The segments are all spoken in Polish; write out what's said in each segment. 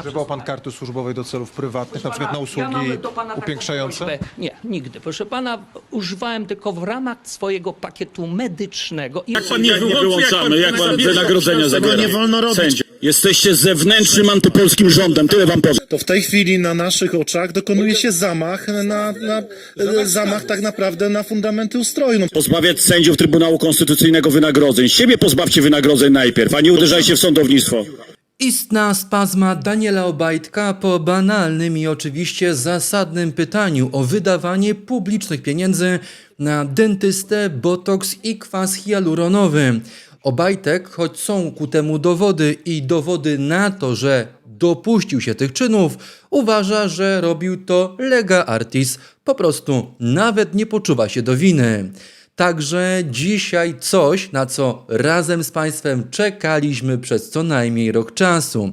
Używał pan karty służbowej do celów prywatnych, na przykład na ja usługi mam do pana taką upiększające? prośbę. Nie, nigdy. Proszę pana, używałem tylko w ramach swojego pakietu medycznego. I pan nie wyłączamy, jak pan wynagrodzenia zabiera. nie wolno robić. Sędzia. Jesteście zewnętrznym antypolskim rządem, tyle wam powiem. To w tej chwili na naszych oczach dokonuje się zamach na, na e, zamach tak naprawdę na fundamenty ustroju. No, Pozbawiać sędziów Trybunału Konstytucyjnego wynagrodzeń. Siebie pozbawcie wynagrodzeń najpierw, a nie uderzajcie w sądownictwo. Istna spazma Daniela Obajtka po banalnym i oczywiście zasadnym pytaniu o wydawanie publicznych pieniędzy na dentystę, botoks i kwas hialuronowy. Obajtek, choć są ku temu dowody i dowody na to, że dopuścił się tych czynów, uważa, że robił to lega artis, po prostu nawet nie poczuwa się do winy. Także dzisiaj coś, na co razem z Państwem czekaliśmy przez co najmniej rok czasu.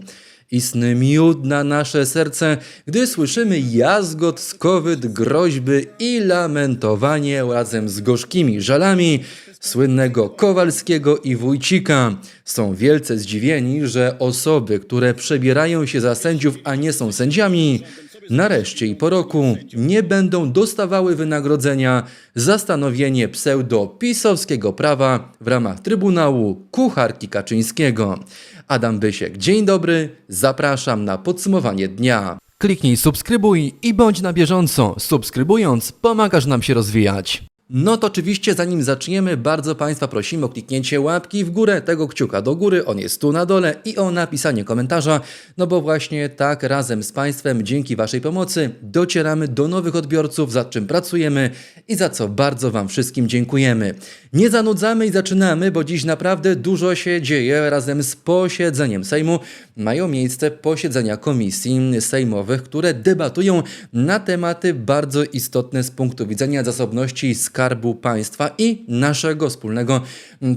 Istny miód na nasze serce, gdy słyszymy jazgot, skowyt, groźby i lamentowanie razem z gorzkimi żalami słynnego Kowalskiego i Wójcika. Są wielce zdziwieni, że osoby, które przebierają się za sędziów, a nie są sędziami, nareszcie i po roku nie będą dostawały wynagrodzenia za stanowienie pseudo-pisowskiego prawa w ramach Trybunału Kucharki Kaczyńskiego. Adam Bysiek, dzień dobry, zapraszam na podsumowanie dnia. Kliknij subskrybuj i bądź na bieżąco. Subskrybując pomagasz nam się rozwijać. No to oczywiście zanim zaczniemy, bardzo Państwa prosimy o kliknięcie łapki w górę, tego kciuka do góry, on jest tu na dole i o napisanie komentarza, no bo właśnie tak razem z Państwem, dzięki Waszej pomocy, docieramy do nowych odbiorców, za czym pracujemy i za co bardzo Wam wszystkim dziękujemy. Nie zanudzamy i zaczynamy, bo dziś naprawdę dużo się dzieje. Razem z posiedzeniem Sejmu mają miejsce posiedzenia komisji sejmowych, które debatują na tematy bardzo istotne z punktu widzenia zasobności Skarbu Państwa i naszego wspólnego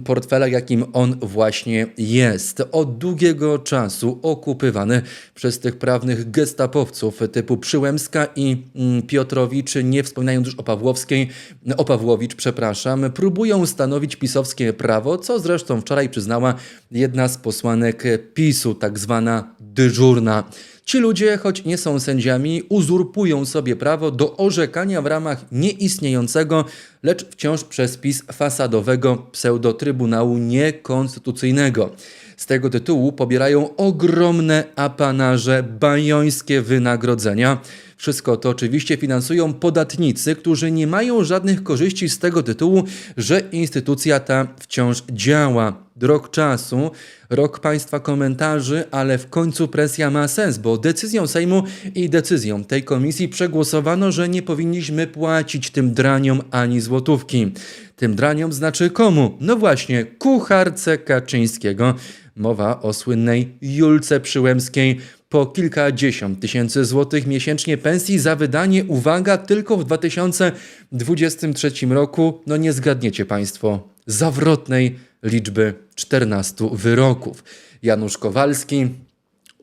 portfela, jakim on właśnie jest. Od długiego czasu okupywany przez tych prawnych gestapowców typu Przyłębska i mm, Piotrowicz, nie wspominając już o Pawłowskiej, o Pawłowicz, przepraszam, próbują stanowić pisowskie prawo, co zresztą wczoraj przyznała jedna z posłanek PiSu, tak zwana dyżurna. Ci ludzie, choć nie są sędziami, uzurpują sobie prawo do orzekania w ramach nieistniejącego, lecz wciąż przez PiS fasadowego pseudotrybunału niekonstytucyjnego. Z tego tytułu pobierają ogromne apanarze, bajońskie wynagrodzenia. Wszystko to oczywiście finansują podatnicy, którzy nie mają żadnych korzyści z tego tytułu, że instytucja ta wciąż działa. Rok czasu, rok państwa komentarzy, ale w końcu presja ma sens, bo decyzją Sejmu i decyzją tej komisji przegłosowano, że nie powinniśmy płacić tym draniom ani złotówki. Tym draniom znaczy komu? No właśnie, kucharce Kaczyńskiego. Mowa o słynnej Julce Przyłębskiej po kilkadziesiąt tysięcy złotych miesięcznie pensji za wydanie, uwaga, tylko w 2023 roku, no nie zgadniecie Państwo, zawrotnej liczby 14 wyroków. Janusz Kowalski,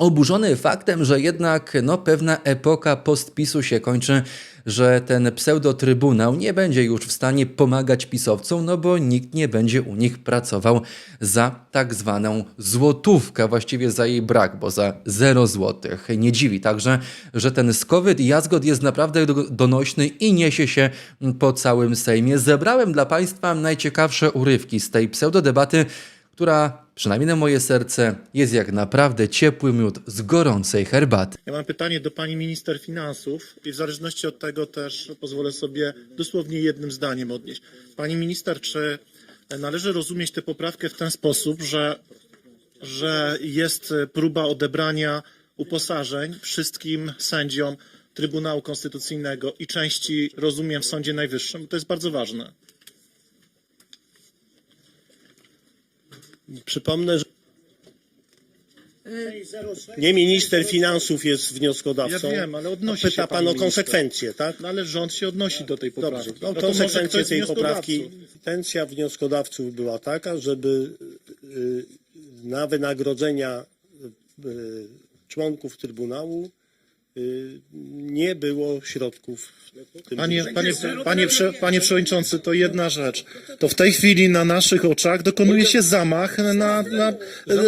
Oburzony faktem, że jednak no, pewna epoka postpisu się kończy, że ten pseudotrybunał nie będzie już w stanie pomagać pisowcom, no bo nikt nie będzie u nich pracował za tak zwaną złotówkę, właściwie za jej brak, bo za 0 złotych. Nie dziwi także, że ten skowyt i jazgot jest naprawdę do- donośny i niesie się po całym Sejmie. Zebrałem dla Państwa najciekawsze urywki z tej pseudodebaty, która, przynajmniej na moje serce, jest jak naprawdę ciepły miód z gorącej herbaty. ja mam pytanie do pani minister finansów i w zależności od tego też pozwolę sobie dosłownie jednym zdaniem odnieść. Pani minister, czy należy rozumieć tę poprawkę w ten sposób, że, że jest próba odebrania uposażeń wszystkim sędziom Trybunału Konstytucyjnego i części, rozumiem, w Sądzie Najwyższym? To jest bardzo ważne. Przypomnę, że nie minister finansów jest wnioskodawcą. Ja wiem, ale odnosi Pyta się pan pan o konsekwencje, tak? No ale rząd się odnosi do tej poprawki. Dobrze. No, może konsekwencje tej poprawki. Intencja wnioskodawców była taka, żeby y, na wynagrodzenia y, członków Trybunału y, nie było środków. Panie, panie, panie, prze- panie przewodniczący, to jedna rzecz. To w tej chwili na naszych oczach dokonuje się zamach na, na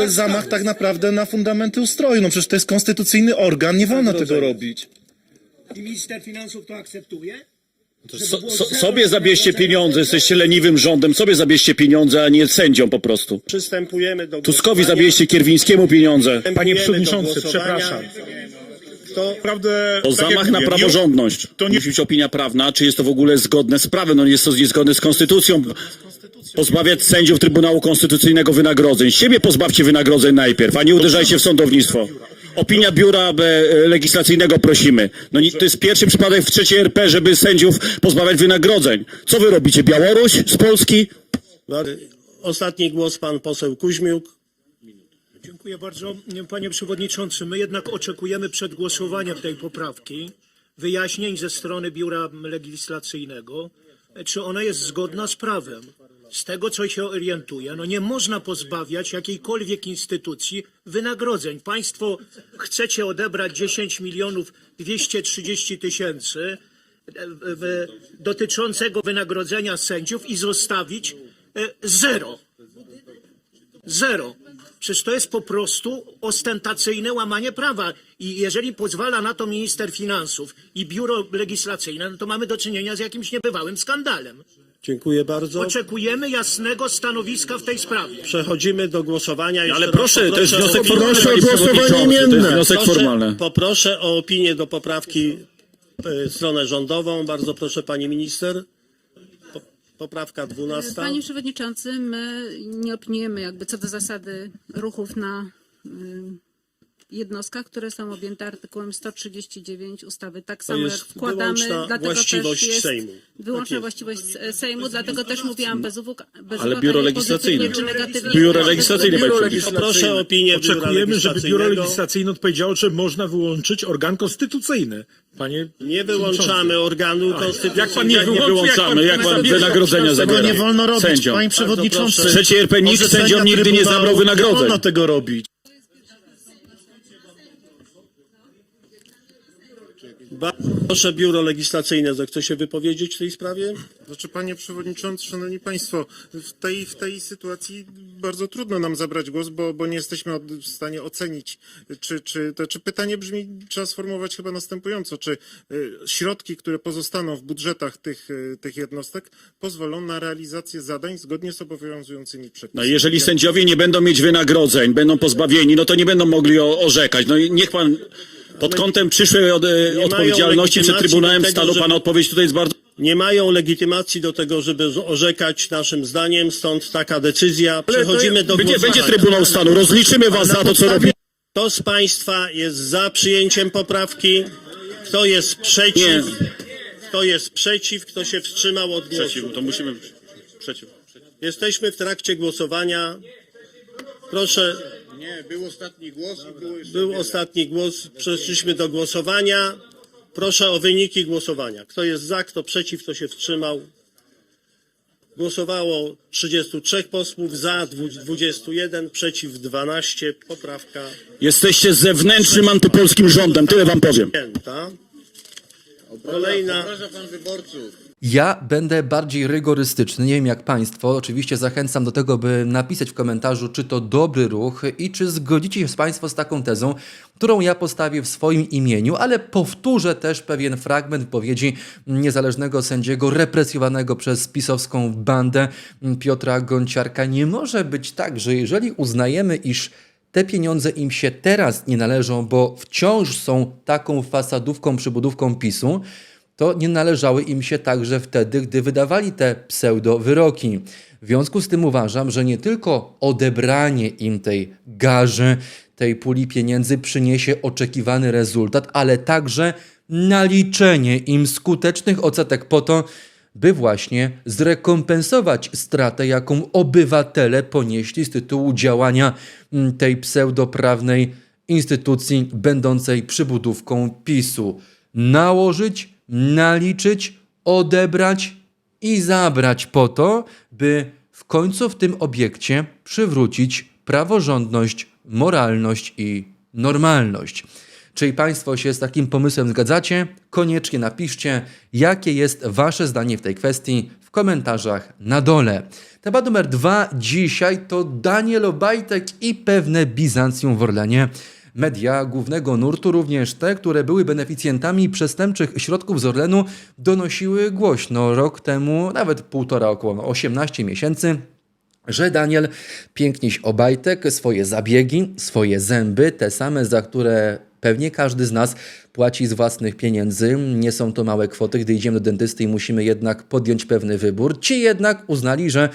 zamach tak naprawdę na fundamenty ustroju. No przecież to jest konstytucyjny organ, nie wolno tego robić. I minister finansów to akceptuje? So, so, sobie zabierzcie pieniądze, jesteście leniwym rządem, sobie zabierzcie pieniądze, a nie sędziom po prostu. Przystępujemy do Tuskowi zabierzcie Kierwińskiemu pieniądze. Panie przewodniczący, przepraszam. Kto Naprawdę, To tak zamach na mówię, praworządność. To nie Musi być opinia prawna, czy jest to w ogóle zgodne z prawem. No jest to niezgodne z konstytucją. Pozbawiać sędziów Trybunału Konstytucyjnego wynagrodzeń. Siebie pozbawcie wynagrodzeń najpierw, a nie uderzajcie w sądownictwo. Opinia biura e, legislacyjnego prosimy. No to jest pierwszy przypadek w trzeciej RP, żeby sędziów pozbawiać wynagrodzeń. Co wy robicie? Białoruś z Polski? Ostatni głos pan poseł Kuźmiuk. Dziękuję bardzo, panie przewodniczący. My jednak oczekujemy przed głosowaniem tej poprawki wyjaśnień ze strony Biura Legislacyjnego, czy ona jest zgodna z prawem. Z tego, co się orientuję, no nie można pozbawiać jakiejkolwiek instytucji wynagrodzeń. Państwo chcecie odebrać 10 milionów 230 tysięcy e, dotyczącego wynagrodzenia sędziów i zostawić e, zero. Zero. Przecież to jest po prostu ostentacyjne łamanie prawa. I jeżeli pozwala na to minister finansów i biuro legislacyjne, no to mamy do czynienia z jakimś niebywałym skandalem. Dziękuję bardzo. Oczekujemy jasnego stanowiska w tej sprawie. Przechodzimy do głosowania. Jeszcze Ale raz proszę, to jest poproszę wniosek opinię- formalny. Proszę panie o głosowanie przewodniczący, To jest imienne. wniosek Proszę- formalny. Poproszę o opinię do poprawki e, stronę rządową. Bardzo proszę pani minister. Po- Poprawka 12. Panie Przewodniczący, my nie opiniujemy jakby co do zasady ruchów na y, jednostkach, które są objęte artykułem 139 ustawy. Tak samo jak wkładamy, dlatego właściwość też jest Sejmu. wyłączna Tak jest. właściwość Sejmu, dlatego też mówiłam bez uwag, bez Ale uwag, biuro nie legislacyjne. czy negatywnie. Biuro legislacyjne, panie przewodniczący. Poproszę o opinię Oczekujemy, żeby biuro legislacyjne odpowiedziało, że można wyłączyć organ konstytucyjny. Panie Nie wyłączamy organu konstytucyjnego. jak pan nie Jak nie wyłączy, wyłączamy, jak pan zabierze wynagrodzenia Tego zabiera nie wolno robić, sędziom. panie przewodniczący. proszę. Trzeciej RP nikt sędziom nigdy nie zabrał Nie wynagrodzeń. wolno tego robić. Proszę biuro legislacyjne, zechce się wypowiedzieć w tej sprawie? Znaczy, panie przewodniczący, szanowni państwo, w tej, w tej sytuacji bardzo trudno nam zabrać głos, bo, bo nie jesteśmy w stanie ocenić, czy, czy, to, czy pytanie brzmi, trzeba sformułować chyba następująco, czy y, środki, które pozostaną w budżetach tych, y, tych jednostek pozwolą na realizację zadań zgodnie z obowiązującymi przepisami. No jeżeli sędziowie nie będą mieć wynagrodzeń, będą pozbawieni, no to nie będą mogli o, orzekać. No niech pan pod kątem przyszłej od, mają odpowiedzialności przed legitymacji Trybunałem do tego, Stanu, żeby- pana odpowiedź tutaj jest bardzo... Nie mają legitymacji do tego, żeby z- orzekać naszym zdaniem, stąd taka decyzja. Przechodzimy do Będzie, głosowania. będzie Trybunał Stanu, rozliczymy was za to, co robi. Kto z Państwa jest za przyjęciem poprawki? Kto jest przeciw? Nie. Kto jest przeciw? Kto się wstrzymał od głosu? Przeciw, to musimy... Przeciw. Jesteśmy w trakcie głosowania. Proszę. Nie, był ostatni głos i było Był ostatni głos. Przeszliśmy do głosowania. Proszę o wyniki głosowania. Kto jest za, kto przeciw, kto się wstrzymał? Głosowało 33 posłów, za dwu- 21, przeciw 12. Poprawka Jesteście zewnętrznym antypolskim rządem, tyle wam powiem. przyjęta. Kolejna. pan wyborców. Ja będę bardziej rygorystyczny, nie wiem jak Państwo. Oczywiście zachęcam do tego, by napisać w komentarzu, czy to dobry ruch i czy zgodzicie się Państwo z taką tezą, którą ja postawię w swoim imieniu, ale powtórzę też pewien fragment wypowiedzi niezależnego sędziego represjowanego przez pisowską bandę Piotra Gonciarka. Nie może być tak, że jeżeli uznajemy, iż te pieniądze im się teraz nie należą, bo wciąż są taką fasadówką, przybudówką PiSu, to nie należały im się także wtedy, gdy wydawali te pseudo-wyroki. W związku z tym uważam, że nie tylko odebranie im tej garzy, tej puli pieniędzy przyniesie oczekiwany rezultat, ale także naliczenie im skutecznych odsetek po to, by właśnie zrekompensować stratę, jaką obywatele ponieśli z tytułu działania mm, tej pseudoprawnej instytucji będącej przybudówką PiSu. Nałożyć, naliczyć, odebrać i zabrać po to, by w końcu w tym obiekcie przywrócić praworządność, moralność i normalność. Czy Państwo się z takim pomysłem zgadzacie? Koniecznie napiszcie, jakie jest Wasze zdanie w tej kwestii w komentarzach na dole. Temat numer dwa dzisiaj to Daniel Obajtek i pewne Bizancjum w Orlenie. Media głównego nurtu, również te, które były beneficjentami przestępczych środków z Orlenu, donosiły głośno rok temu, nawet półtora, około 18 miesięcy, że Daniel Piękniś Obajtek swoje zabiegi, swoje zęby, te same, za które pewnie każdy z nas płaci z własnych pieniędzy, nie są to małe kwoty, gdy idziemy do dentysty i musimy jednak podjąć pewny wybór, ci jednak uznali, że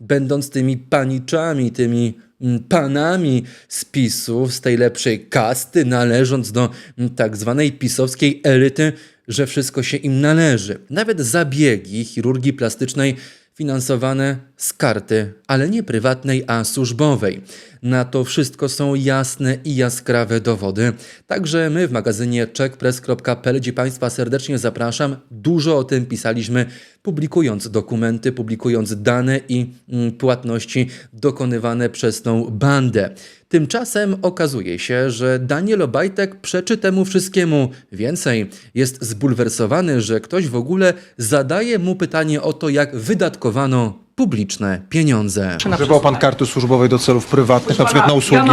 będąc tymi paniczami, tymi mm, panami z PiSu, z tej lepszej kasty, należąc do mm, tak zwanej pisowskiej elity, że wszystko się im należy. Nawet zabiegi chirurgii plastycznej finansowane z karty, ale nie prywatnej, a służbowej. Na to wszystko są jasne i jaskrawe dowody. Także my w magazynie checkpress.pl, gdzie Państwa serdecznie zapraszam, dużo o tym pisaliśmy, publikując dokumenty, publikując dane i mm, płatności dokonywane przez tą bandę. Tymczasem okazuje się, że Daniel Obajtek przeczy temu wszystkiemu. Więcej, jest zbulwersowany, że ktoś w ogóle zadaje mu pytanie o to, jak wydatkowano publiczne pieniądze. Używał pan karty służbowej do celów prywatnych, na przykład na usługi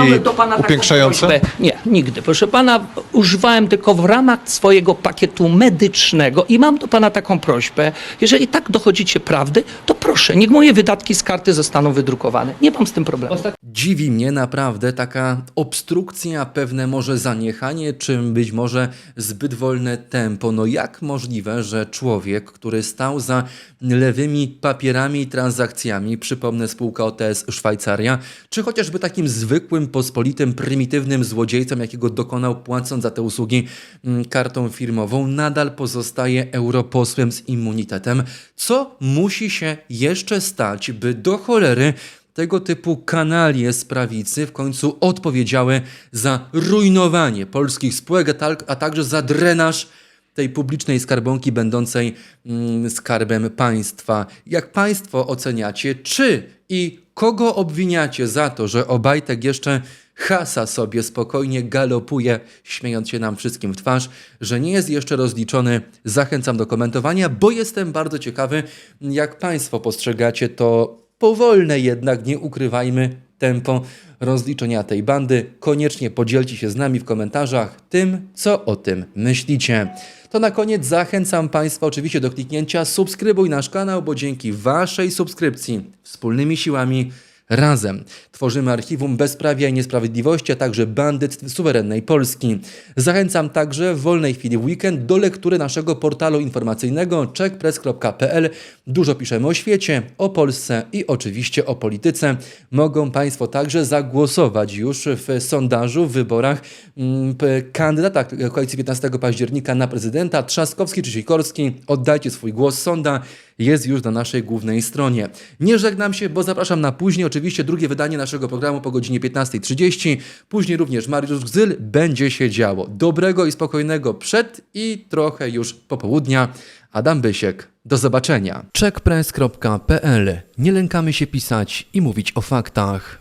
upiększające? Nie, nigdy. Proszę pana, używałem tylko w ramach swojego pakietu medycznego i mam do pana taką prośbę. Jeżeli tak dochodzicie prawdy, to proszę, niech moje wydatki z karty zostaną wydrukowane. Nie mam z tym problemu. Dziwi mnie naprawdę taka obstrukcja, pewne może zaniechanie, czy być może zbyt wolne tempo. No jak możliwe, że człowiek, który stał za lewymi papierami i transakcjami, przypomnę spółka OTS Szwajcaria, czy chociażby takim zwykłym, pospolitym, prymitywnym złodziejcą, jakiego dokonał płacąc za te usługi mm, kartą firmową, nadal pozostaje europosłem z immunitetem. Co musi się jeszcze stać, by do cholery tego typu kanalie z prawicy w końcu odpowiedziały za rujnowanie polskich spółek, a, tak, a także za drenaż tej publicznej skarbonki będącej mm, skarbem państwa. Jak państwo oceniacie, czy i kogo obwiniacie za to, że Obajtek jeszcze hasa sobie spokojnie galopuje, śmiejąc się nam wszystkim w twarz, że nie jest jeszcze rozliczony? Zachęcam do komentowania, bo jestem bardzo ciekawy, jak państwo postrzegacie to powolne jednak, nie ukrywajmy, tempo rozliczenia tej bandy. Koniecznie podzielcie się z nami w komentarzach tym, co o tym myślicie. To na koniec zachęcam Państwa oczywiście do kliknięcia subskrybuj nasz kanał, bo dzięki Waszej subskrypcji wspólnymi siłami Razem tworzymy archiwum bezprawia i niesprawiedliwości, a także bandyctw suwerennej Polski. Zachęcam także w wolnej chwili w weekend do lektury naszego portalu informacyjnego checkpress.pl. Dużo piszemy o świecie, o Polsce i oczywiście o polityce. Mogą Państwo także zagłosować już w sondażu, w wyborach mm, kandydata koalicji 15 października na prezydenta Trzaskowski czy Sikorski. Oddajcie swój głos. Sonda jest już na naszej głównej stronie. Nie żegnam się, bo zapraszam na później. Oczywiście drugie wydanie naszego programu po godzinie 15.30. Później również Mariusz Gzyl będzie się działo. Dobrego i spokojnego przed i trochę już popołudnia. Adam Bysiek. Do zobaczenia. Checkpress.pl. Nie lękamy się pisać i mówić o faktach.